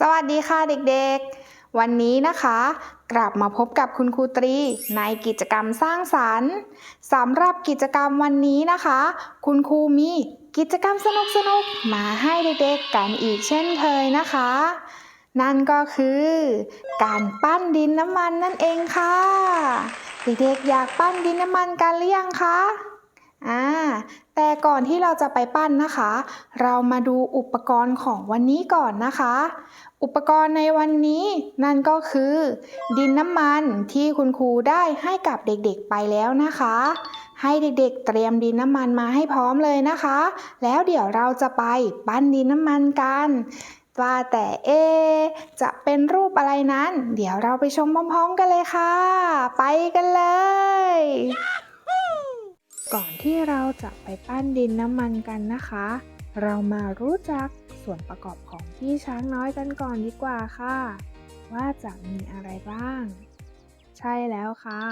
สวัสดีค่ะเด็กๆ วันนี้นะคะ กลับมาพบกับคุณครูตรีในกิจกรรมสร้างสรรค์สำหรับกิจกรรมวันนี้นะคะ คุณครูมีกิจกรรมสนุกๆมาให้เด็กๆกันอีกเช่นเคยนะคะ นั่นก็คือ การปั้นดินน้ำมันนั่นเองค่ะ เด็กๆอยากปั้นดินน้ำมันกันหรือยังคะ อ่าแต่ก่อนที่เราจะไปปั้นนะคะ เรามาดูอุปกรณ์ของวันนี้ก่อนนะคะ อุปกรณ์ในวันนี้นั่นก็คือ ดินน้ำมันที่คุณครูได้ให้กับเด็กๆไปแล้วนะคะ ให้เด็กๆเตรียมดินน้ำมันมาให้พร้อมเลยนะคะ แล้วเดี๋ยวเราจะไปปั้นดินน้ำมันกันว่าแต่เอ จะเป็นรูปอะไรนั้น เดี๋ยวเราไปชมพร้อมๆกันเลยค่ะ ไปกันเลย ก่อนที่เราจะไปปั้นดินน้ำมันกันนะคะ เรามารู้จักส่วนประกอบของพี่ช้างน้อยกันก่อนดีกว่าค่ะ ว่าจะมีอะไรบ้าง ใช่แล้วค่ะ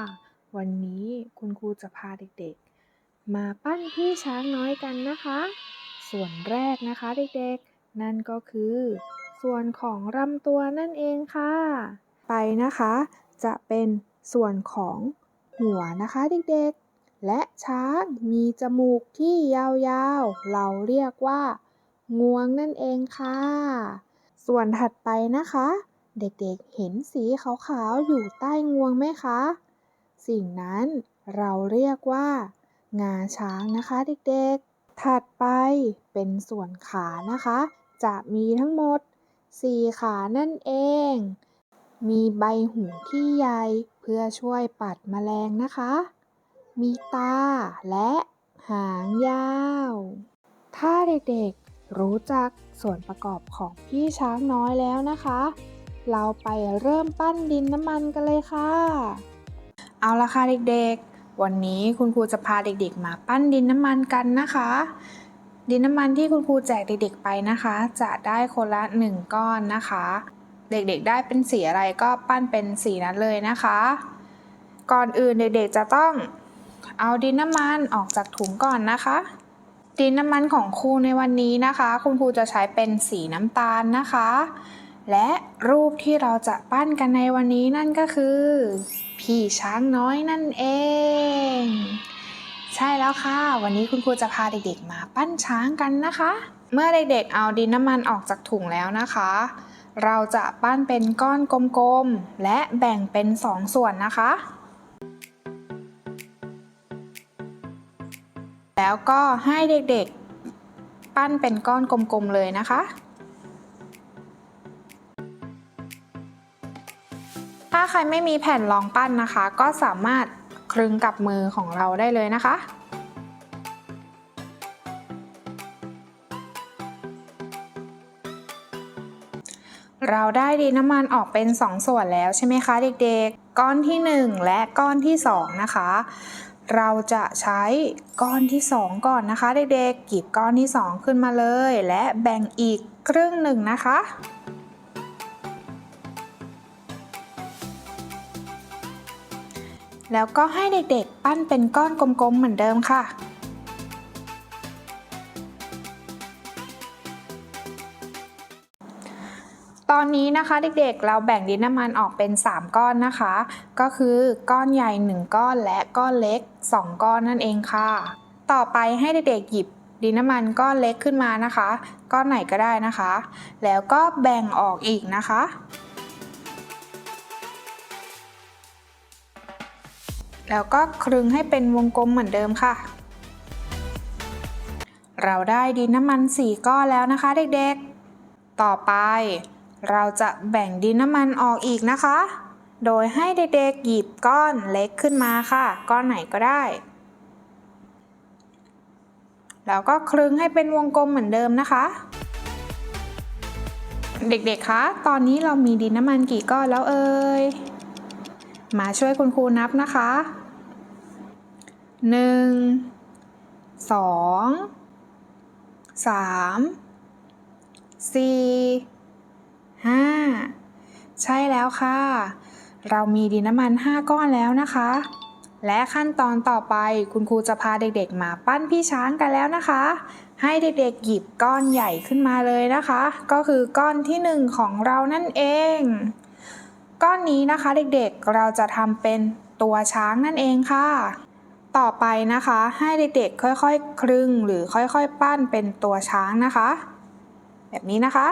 วันนี้คุณครูจะพาเด็กๆ มาปั้นพี่ช้างน้อยกันนะคะ ส่วนแรกนะคะเด็กๆ นั่นก็คือ ส่วนของลำตัวนั่นเองค่ะ ไปนะคะ จะเป็นส่วนของหัวนะคะเด็กๆ และช้างมีจมูกที่ยาวๆ เราเรียกว่า งวงนั่นเองค่ะ ส่วนถัดไปนะคะ เด็กๆเห็นสีขาวๆ อยู่ใต้งวงไหมคะ สิ่งนั้นเราเรียกว่า งาช้างนะคะเด็กๆ ถัดไปเป็นส่วนขานะคะ จะมีทั้งหมด4ขานั่นเอง มีใบหูที่ใหญ่เพื่อช่วยปัดแมลงนะคะ มีตาและหางยาว ถ้าเด็กๆรู้จักส่วนประกอบของพี่ช้างน้อยแล้วนะคะ เราไปเริ่มปั้นดินน้ำมันกันเลยค่ะ เอาละค่ะเด็กๆ วันนี้คุณครูจะพาเด็กๆ มาปั้นดินน้ำมันกันนะคะ ดินน้ำมันที่คุณครูแจกเด็กๆไปนะคะ จะได้คนละหนึ่งก้อนนะคะ เด็กๆได้เป็นสีอะไรก็ปั้นเป็นสีนั้นเลยนะคะ ก่อนอื่นเด็กๆจะต้อง เอาดินน้ำมันออกจากถุงก่อนนะคะ ดินน้ำมันของครูในวันนี้นะคะ คุณครูจะใช้เป็นสีน้ำตาลนะคะ และรูปที่เราจะปั้นกันในวันนี้นั่นก็คือ พี่ช้างน้อยนั่นเอง ใช่แล้วค่ะ วันนี้คุณครูจะพาเด็กๆมาปั้นช้างกันนะคะ เมื่อเด็กๆเอาดินน้ำมันออกจากถุงแล้วนะคะเราจะปั้นเป็นก้อนกลมๆ และแบ่งเป็นสองส่วนนะคะ แล้วก็ให้เด็กๆ ปั้นเป็นก้อนกลมๆเลยนะคะ ถ้าใครไม่มีแผ่นรองปั้นนะคะ ก็สามารถคลึงกับมือของเราได้เลยนะคะเราได้ดินน้ำมันออกเป็น 2 ส่วนแล้วใช่ไหมคะเด็กๆ ก้อนที่ 1 และก้อนที่ 2 นะคะ เราจะใช้ก้อนที่ 2 ก่อนนะคะ เด็กๆ หยิบก้อนที่ 2 ขึ้นมาเลย และแบ่งอีกครึ่งหนึ่งนะคะ แล้วก็ให้เด็กๆ ปั้นเป็นก้อนกลมๆ เหมือนเดิมค่ะ ตอนนี้นะคะเด็กๆ เราแบ่งดินน้ำมันออกเป็น 3 ก้อนนะคะ ก็คือก้อนใหญ่ 1 ก้อนและก้อนเล็ก 2 ก้อนนั่นเองค่ะ ต่อไปให้เด็กๆหยิบดินน้ำมันก้อนเล็กขึ้นมานะคะ ก้อนไหนก็ได้นะคะ แล้วก็แบ่งออกอีกนะคะ แล้วก็คลึงให้เป็นวงกลมเหมือนเดิมค่ะ เราได้ดินน้ำมัน 4 ก้อนแล้วนะคะเด็กๆ ต่อไป เราจะแบ่งดินน้ำมันออกอีกนะคะ โดยให้เด็กๆหยิบก้อนเล็กขึ้นมาค่ะ ก้อนไหนก็ได้ แล้วก็คลึงให้เป็นวงกลมเหมือนเดิมนะคะ เด็กๆ คะ ตอนนี้เรามีดินน้ำมันกี่ก้อนแล้วเอ่ย มาช่วยคุณครูนับนะคะหนึ่งส องสามสี่ห้าใช่แล้วค่ะ เรามีดินน้ำมัน 5 ก้อนแล้วนะคะ และขั้นตอนต่อไปคุณครูจะพาเด็กๆ มาปั้นพี่ช้างกันแล้วนะคะ ให้เด็กๆหยิบก้อนใหญ่ขึ้นมาเลยนะคะ ก็คือก้อนที่หนึ่งของเรานั่นเอง ก้อนนี้นะคะเด็กๆเราจะทำเป็นตัวช้างนั่นเองค่ะต่อไปนะคะให้เด็กๆค่อยๆ คลึงหรือค่อยๆ ปั้นเป็นตัวช้างนะคะ แบบนี้นะคะ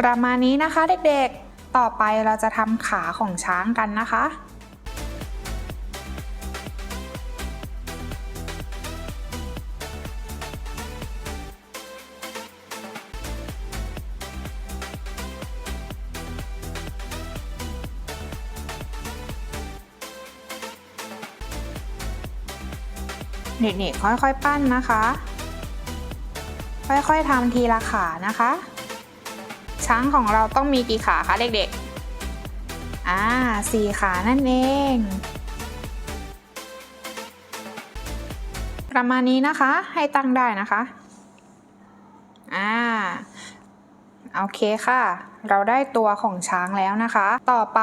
ประมาณนี้นะคะเด็กๆ ต่อไปเราจะทำขาของช้างกันนะคะ เด็กๆค่อยๆ ปั้นนะคะ ค่อยๆทำทีละขานะคะ ช้างของเราต้องมีกี่ขาคะเด็กๆ อ่าสี่ขานั่นเอง ประมาณนี้นะคะให้ตั้งได้นะคะ อ่า โอเคค่ะ เราได้ตัวของช้างแล้วนะคะ ต่อไป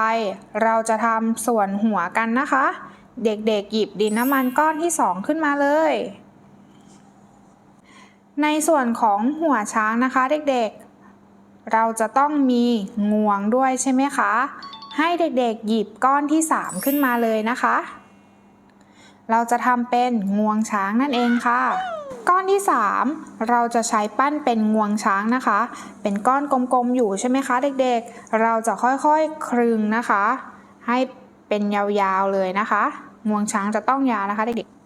เราจะทำส่วนหัวกันนะคะ เด็กๆ หยิบดินน้ำมันก้อนที่สองขึ้นมาเลยในส่วนของหัวช้างนะคะเด็กๆ เราจะต้องมีงวงด้วยใช่ไหมคะ ให้เด็กๆหยิบก้อนที่ 3 ขึ้นมาเลยนะคะ เราจะทำเป็นงวงช้างนั่นเองค่ะ ก้อนที่ 3 เราจะใช้ปั้นเป็นงวงช้างนะคะ เป็นก้อนกลมๆอยู่ใช่ไหมคะ เด็กๆ เราจะค่อยๆคลึงนะคะ ให้เป็นยาวๆเลยนะคะ งวงช้างจะต้องยาวนะคะเด็กๆ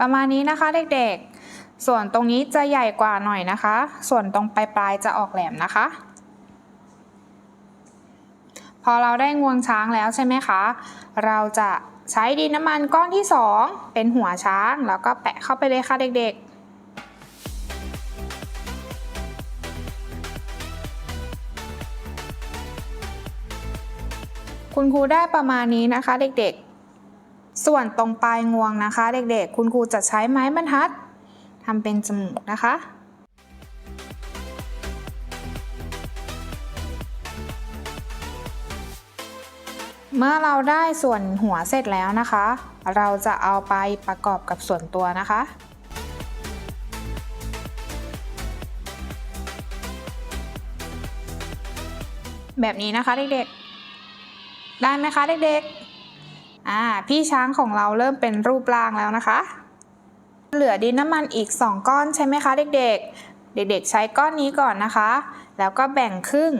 ประมาณนี้นะคะเด็กๆ ส่วนตรงนี้จะใหญ่กว่าหน่อยนะคะ ส่วนตรงปลายๆจะออกแหลมนะคะ พอเราได้งวงช้างแล้วใช่ไหมคะ เราจะใช้ดินน้ำมันก้อนที่ 2 เป็นหัวช้างแล้วก็แปะเข้าไปเลยค่ะเด็กๆคุณครูได้ประมาณนี้นะคะเด็กๆ ส่วนตรงปลายงวงนะคะ เด็กๆ คุณครูจะใช้ไม้บรรทัดทำเป็นจมูกนะคะเมื่อเราได้ส่วนหัวเสร็จแล้วนะคะ เราจะเอาไปประกอบกับส่วนตัวนะคะ แบบนี้นะคะเด็กๆ ได้ไหมคะเด็กๆ อ่าพี่ช้างของเราเริ่มเป็นรูปร่างแล้วนะคะ เหลือดินน้ำมันอีก 2 ก้อนใช่ไหมคะเด็กๆ เด็กๆ ใช้ก้อนนี้ก่อนนะคะ แล้วก็แบ่งครึ่ง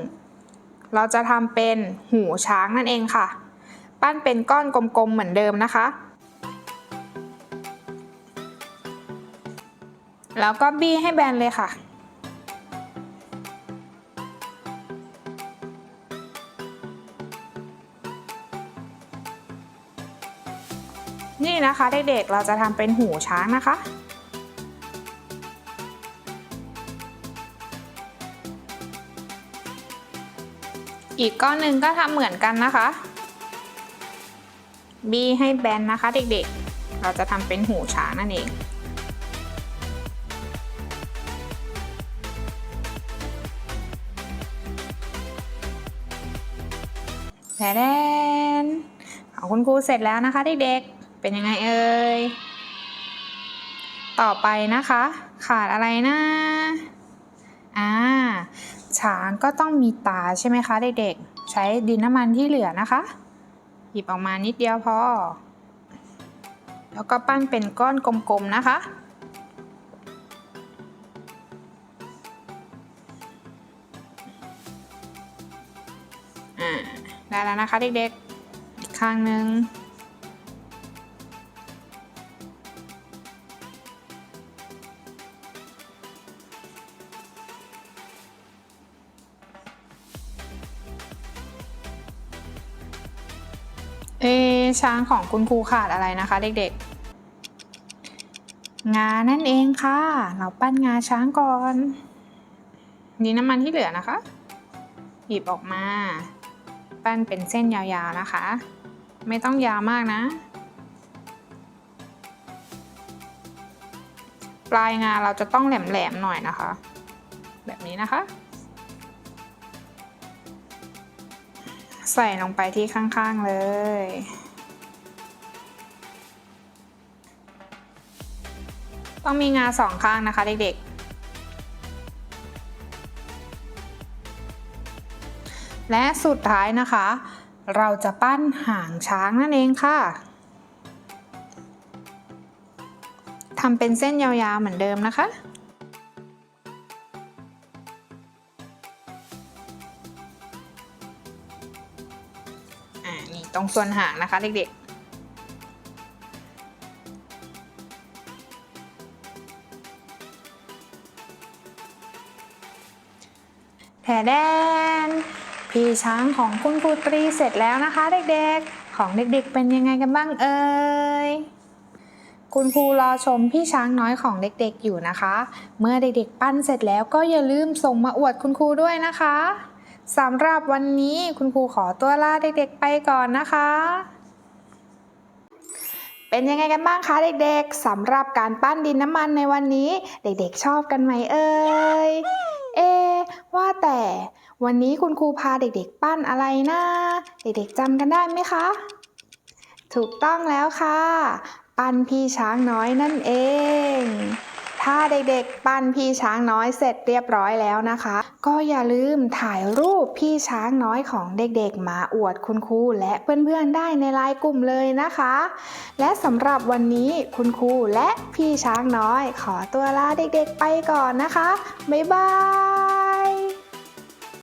เราจะทำเป็นหูช้างนั่นเองค่ะ ปั้นเป็นก้อนกลมๆเหมือนเดิมนะคะ แล้วก็บี้ให้แบนเลยค่ะ นี่นะคะเด็กๆเราจะทำเป็นหูช้างนะคะ อีกก้อนหนึ่งก็ทำเหมือนกันนะคะ บีให้แบนนะคะเด็กๆ เราจะทำเป็นหูช้างนั่นเองแดนของคุณครูเสร็จแล้วนะคะเด็กๆ เป็นยังไงเอ่ย ต่อไปนะคะ ขาดอะไรนะ อ่า ช้างก็ต้องมีตาใช่ไหมคะเด็กๆ ใช้ดินน้ำมันที่เหลือนะคะ หยิบออกมานิดเดียวพอ แล้วก็ปั้นเป็นก้อนกลมๆนะคะอ่าได้แล้วนะคะเด็กๆ อีกข้างหนึ่ง ช้างของคุณครูขาดอะไรนะคะเด็กๆ งานั่นเองค่ะ เราปั้นงาช้างก่อนนี่น้ำมันที่เหลือนะคะ หยิบออกมา ปั้นเป็นเส้นยาวๆนะคะ ไม่ต้องยาวมากนะ ปลายงาเราจะต้องแหลมๆหน่อยนะคะ แบบนี้นะคะใส่ลงไปที่ข้างๆเลย ต้องมีงาสองข้างนะคะเด็กๆ และสุดท้ายนะคะ เราจะปั้นหางช้างนั่นเองค่ะทำเป็นเส้นยาวๆเหมือนเดิมนะคะนี่ตรงส่วนหางนะคะเด็กๆ แถแดน พี่ช้างของคุณครูตรีเสร็จแล้วนะคะ เด็กๆ ของเด็กๆ เป็นยังไงกันบ้างเอ่ย คุณครูรอชมพี่ช้างน้อยของเด็กๆอยู่นะคะ เมื่อเด็กๆ ปั้นเสร็จแล้วก็อย่าลืมส่งมาอวดคุณครูด้วยนะคะสำหรับวันนี้คุณครูขอตัวลาเด็กๆ ไปก่อนนะคะ เป็นยังไงกันบ้างคะเด็กๆสำหรับการปั้นดินน้ำมันในวันนี้ เด็กๆชอบกันไหมเอ่ย ว่าแต่วันนี้คุณครูพาเด็กๆ ปั้นอะไรนะ เด็กๆจำกันได้ไหมคะ ถูกต้องแล้วค่ะ ปั้นพี่ช้างน้อยนั่นเอง ถ้าเด็กๆ ปั้นพี่ช้างน้อยเสร็จเรียบร้อยแล้วนะคะ ก็อย่าลืมถ่ายรูปพี่ช้างน้อยของเด็กๆ มาอวดคุณครูและเพื่อนๆ ได้ในไลน์กลุ่มเลยนะคะ และสำหรับวันนี้คุณครูและพี่ช้างน้อย ขอตัวลาเด็กๆ ไปก่อนนะคะ บ๊ายบาย